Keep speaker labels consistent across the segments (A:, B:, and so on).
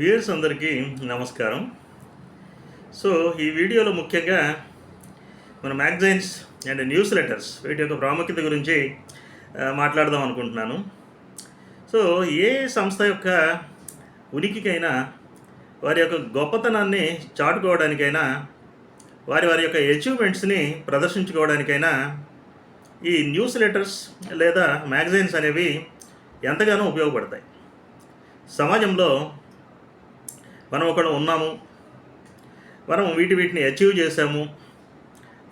A: Viewers అందరికీ నమస్కారం. So ఈ వీడియోలో ముఖ్యంగా మన మ్యాగజైన్స్ అండ్ న్యూస్ లెటర్స్ వీటి యొక్క ప్రాముఖ్యత గురించి మాట్లాడదాం అనుకుంటున్నాను. సో ఏ సంస్థ యొక్క ఉనికికైనా వారి యొక్క గొప్పతనాన్ని చాటుకోవడానికైనా వారి వారి యొక్క అచీవ్మెంట్స్ని ప్రదర్శించుకోవడానికైనా ఈ న్యూస్ లెటర్స్ లేదా మ్యాగజైన్స్ అనేవి ఎంతగానో ఉపయోగపడతాయి. సమాజంలో మనం ఒకడు ఉన్నాము మనం వీటి వీటిని అచీవ్ చేసాము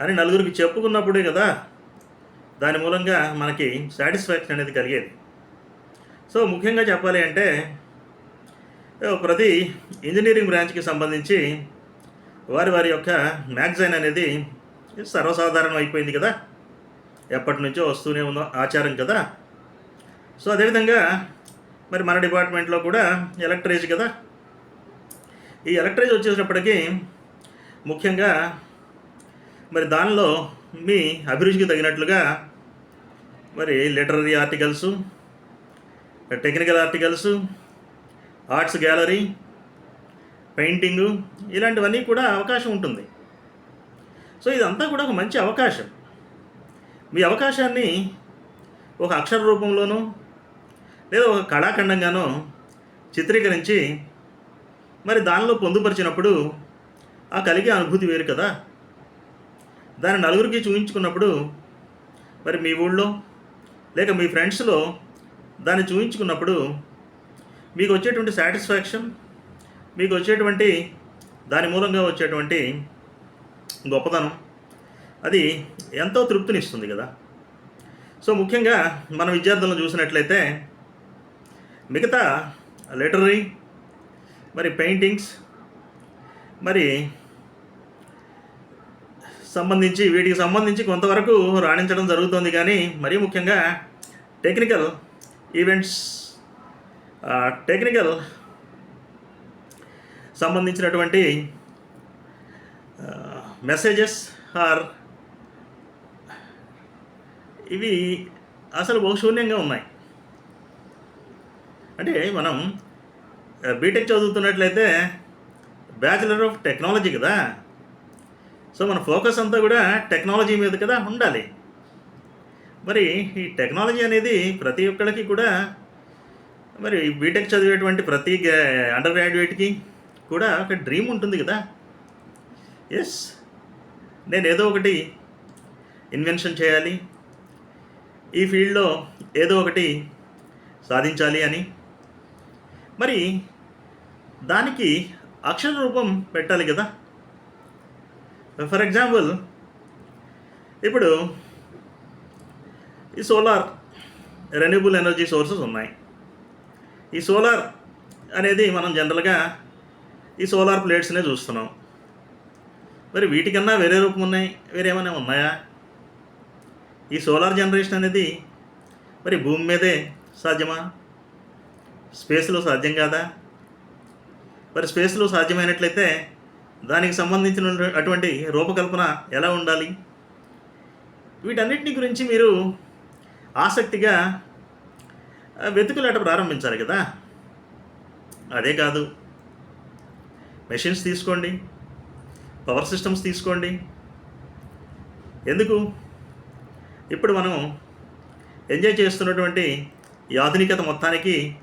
A: అని నలుగురికి చెప్పుకున్నప్పుడే కదా దాని మూలంగా మనకి సాటిస్ఫాక్షన్ అనేది కలిగేది. సో ముఖ్యంగా చెప్పాలి అంటే ప్రతి ఇంజనీరింగ్ బ్రాంచ్కి సంబంధించి వారి వారి యొక్క మ్యాగజైన్ అనేది సర్వసాధారణం అయిపోయింది కదా. ఎప్పటి నుంచో వస్తూనే ఉన్న ఆచారం కదా. సో అదేవిధంగా మరి మన డిపార్ట్మెంట్లో కూడా ఎలక్ట్రేజ్ కదా. ఈ ఎలక్ట్రైజ్ వచ్చేటప్పటికీ ముఖ్యంగా మరి దానిలో మీ అభిరుచికి తగినట్లుగా మరి literary articles technical articles arts gallery painting ఇలాంటివన్నీ కూడా అవకాశం ఉంటుంది. సో ఇదంతా కూడా ఒక మంచి అవకాశం. మీ అవకాశాన్ని ఒక అక్షర రూపంలోనూ లేదా ఒక కళాఖండంగానో చిత్రీకరించి మరి దానిలో పొందుపరిచినప్పుడు ఆ కలిగే అనుభూతి వేరు కదా. దాన్ని నలుగురికి చూపించుకున్నప్పుడు మరి మీ ఊళ్ళో లేక మీ ఫ్రెండ్స్లో దాన్ని చూపించుకున్నప్పుడు మీకు వచ్చేటువంటి సాటిస్ఫాక్షన్ మీకు వచ్చేటువంటి దాని మూలంగా వచ్చేటువంటి గొప్పతనం అది ఎంతో తృప్తినిస్తుంది కదా. సో ముఖ్యంగా మన విద్యార్థులను చూసినట్లయితే మిగతా లిటరీ మరి పెయింటింగ్స్ మరి సంబంధించి వీటికి సంబంధించి కొంతవరకు రాణించడం జరుగుతుంది. కానీ మరీ ముఖ్యంగా టెక్నికల్ ఈవెంట్స్ టెక్నికల్ సంబంధించినటువంటి మెసేజెస్ ఆర్ ఇవి అసలు బహుశూన్యంగా ఉన్నాయి. అంటే మనం బీటెక్ చదువుతున్నట్లయితే బ్యాచిలర్ ఆఫ్ టెక్నాలజీ కదా. సో మన ఫోకస్ అంతా కూడా టెక్నాలజీ మీద కదా ఉండాలి. మరి ఈ టెక్నాలజీ అనేది ప్రతి ఒక్కరికి కూడా మరి బీటెక్ చదివేటువంటి ప్రతి అండర్ గ్రాడ్యుయేట్కి కూడా ఒక డ్రీమ్ ఉంటుంది కదా. ఎస్ నేను ఏదో ఒకటి ఇన్వెన్షన్ చేయాలి. ఈ ఫీల్డ్లో ఏదో ఒకటి సాధించాలి అని మరి దానికి అక్షర రూపం పెట్టాలి కదా. ఫర్ ఎగ్జాంపుల్ ఇప్పుడు ఈ సోలార్ రెన్యూబుల్ ఎనర్జీ సోర్సెస్ ఉన్నాయి. ఈ సోలార్ అనేది మనం జనరల్గా ఈ సోలార్ ప్లేట్స్నే చూస్తున్నాం. మరి వీటికన్నా వేరే రూపం ఉన్నాయి వేరేమైనా ఉన్నాయా? ఈ సోలార్ జనరేషన్ అనేది మరి భూమి మీదే సాధ్యమా? స్పేస్లో సాధ్యం కాదా? మరి స్పేస్లో సాధ్యమైనట్లయితే దానికి సంబంధించిన అటువంటి రూపకల్పన ఎలా ఉండాలి? వీటన్నిటిని గురించి మీరు ఆసక్తిగా వెతుకులాట ప్రారంభించాలి కదా? అదే కాదు. మెషిన్స్ తీసుకోండి పవర్ సిస్టమ్స్ తీసుకోండి. ఎందుకు? ఇప్పుడు మనం ఎంజాయ్ చేస్తున్నటువంటి ఈ ఆధునికత మొత్తానికి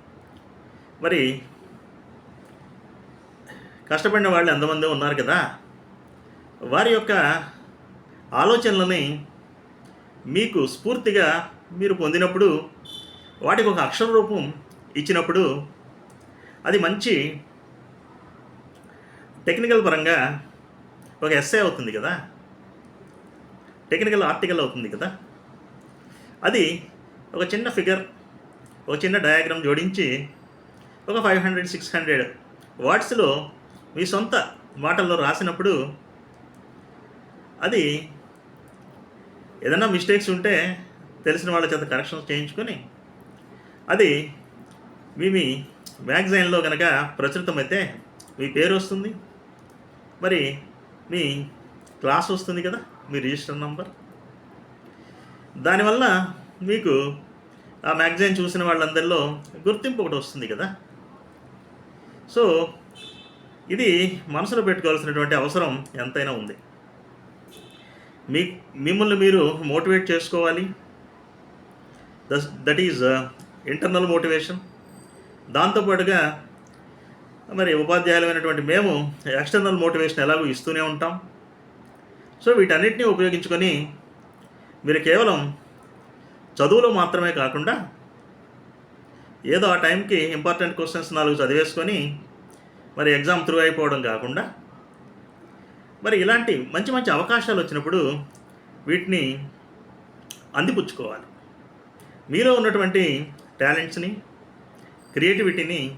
A: మరి కష్టపడిన వాళ్ళు ఎంతమంది ఉన్నారు కదా. వారి యొక్క ఆలోచనలని మీకు స్ఫూర్తిగా మీరు పొందినప్పుడు వాటికి ఒక అక్షర రూపం ఇచ్చినప్పుడు అది మంచి టెక్నికల్ పరంగా ఒక ఎస్ఏ అవుతుంది కదా. టెక్నికల్ ఆర్టికల్ అవుతుంది కదా. అది ఒక చిన్న ఫిగర్ ఒక చిన్న డయాగ్రామ్ జోడించి ఒక ఫైవ్ హండ్రెడ్ సిక్స్ హండ్రెడ్ వాట్స్లో మీ సొంత మాటల్లో రాసినప్పుడు అది ఏదైనా మిస్టేక్స్ ఉంటే తెలిసిన వాళ్ళ చేత కరెక్షన్స్ చేయించుకొని అది మీ మీ మ్యాగజైన్లో కనుక ప్రచురితమైతే మీ పేరు వస్తుంది. మరి మీ క్లాస్ వస్తుంది కదా మీ రిజిస్టర్ నంబర్ దానివల్ల మీకు ఆ మ్యాగజైన్ చూసిన వాళ్ళందరిలో గుర్తింపు ఒకటి వస్తుంది కదా. సో ఇది మనసులో పెట్టుకోవాల్సినటువంటి అవసరం ఎంతైనా ఉంది. మీ మిమ్మల్ని మీరు మోటివేట్ చేసుకోవాలి. Thus that is internal motivation దాంతోపాటుగా మరి ఉపాధ్యాయులమైనటువంటి మేము ఎక్స్టర్నల్ మోటివేషన్ ఎలాగో ఇస్తూనే ఉంటాం. సో వీటన్నిటిని ఉపయోగించుకొని మీరు కేవలం చదువులో మాత్రమే కాకుండా ఏదో ఆ టైంకి ఇంపార్టెంట్ క్వశ్చన్స్ నాలుగు చదివేసుకొని మరి ఎగ్జామ్ త్రూ అయిపోవడం కాకుండా మరి ఇలాంటి మంచి మంచి అవకాశాలు వచ్చినప్పుడు వీటిని అందిపుచ్చుకోవాలి. మీలో ఉన్నటువంటి టాలెంట్స్ని క్రియేటివిటీని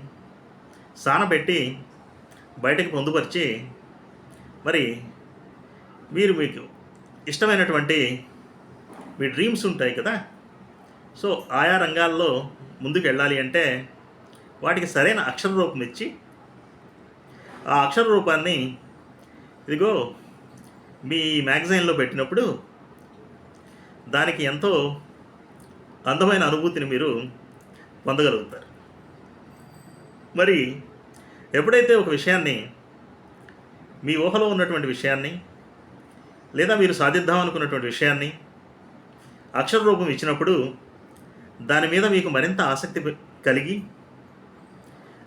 A: సానబెట్టి బయటకు పొందుపరిచి మరి మీరు మీకు ఇష్టమైనటువంటి మీ డ్రీమ్స్ ఉంటాయి కదా. సో ఆయా రంగాల్లో ముందుకు వెళ్ళాలి అంటే వాటికి సరైన అక్షర రూపం ఇచ్చి ఆ అక్షర రూపాన్ని ఇదిగో మీ మ్యాగజైన్లో పెట్టినప్పుడు దానికి ఎంతో అందమైన అనుభూతిని మీరు పొందగలుగుతారు. మరి ఎప్పుడైతే ఒక విషయాన్ని మీ ఊహలో ఉన్నటువంటి విషయాన్ని లేదా మీరు సాధిద్దాం అనుకున్నటువంటి విషయాన్ని అక్షర రూపం ఇచ్చినప్పుడు దాని మీద మీకు మరింత ఆసక్తి కలిగి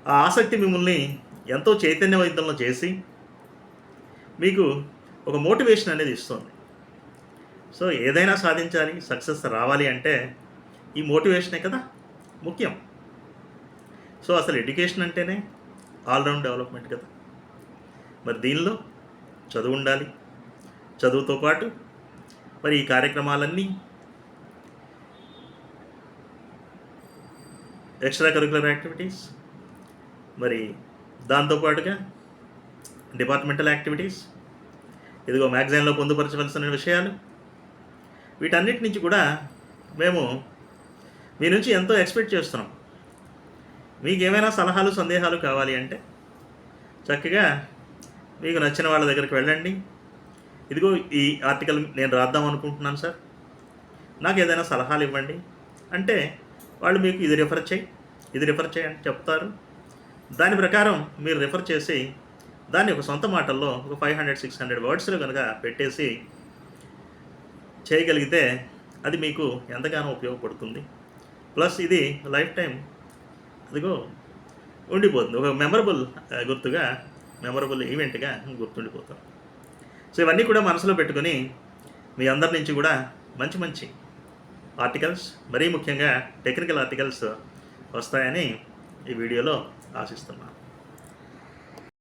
A: ఆ ఆసక్తి మిమ్మల్ని ఎంతో చైతన్యవంతంలో చేసి మీకు ఒక మోటివేషన్ అనేది ఇస్తుంది. సో ఏదైనా సాధించాలి సక్సెస్ రావాలి అంటే ఈ మోటివేషనే కదా ముఖ్యం. సో అసలు ఎడ్యుకేషన్ అంటేనే ఆల్రౌండ్ డెవలప్మెంట్ కదా. మరి దీనిలో చదువు ఉండాలి. చదువుతో పాటు మరి ఈ కార్యక్రమాలన్నీ ఎక్స్ట్రా కరికులర్ యాక్టివిటీస్ మరి దాంతోపాటుగా డిపార్ట్మెంటల్ యాక్టివిటీస్ ఇదిగో మ్యాగజైన్లో పొందుపరచవలసిన విషయాలు. వీటన్నిటి నుంచి కూడా మేము మీ నుంచి ఎంతో ఎక్స్పెక్ట్ చేస్తున్నాం. మీకు ఏమైనా సలహాలు సందేహాలు కావాలి అంటే చక్కగా మీకు నచ్చిన వాళ్ళ దగ్గరికి వెళ్ళండి. ఇదిగో ఈ ఆర్టికల్ నేను రాద్దాం అనుకుంటున్నాను సార్. నాకు ఏదైనా సలహాలు ఇవ్వండి. అంటే వాళ్ళు మీకు ఇది రిఫర్ చేయి ఇది రిఫర్ చేయి అని చెప్తారు. దాని ప్రకారం మీరు రిఫర్ చేసి దాన్ని ఒక సొంత మాటల్లో ఒక ఫైవ్ హండ్రెడ్ సిక్స్ హండ్రెడ్ వర్డ్స్లో కనుక పెట్టేసి చేయగలిగితే అది మీకు ఎంతగానో ఉపయోగపడుతుంది. ప్లస్ ఇది లైఫ్ టైం అదిగో ఉండిపోతుంది. ఒక మెమరబుల్ గుర్తుగా మెమరబుల్ ఈవెంట్గా గుర్తుండిపోతాం. సో ఇవన్నీ కూడా మనసులో పెట్టుకొని మీ అందరి నుంచి కూడా మంచి మంచి ఆర్టికల్స్ మరీ ముఖ్యంగా టెక్నికల్ ఆర్టికల్స్ వస్తాయని ఈ వీడియోలో ఆశిస్తున్నాను.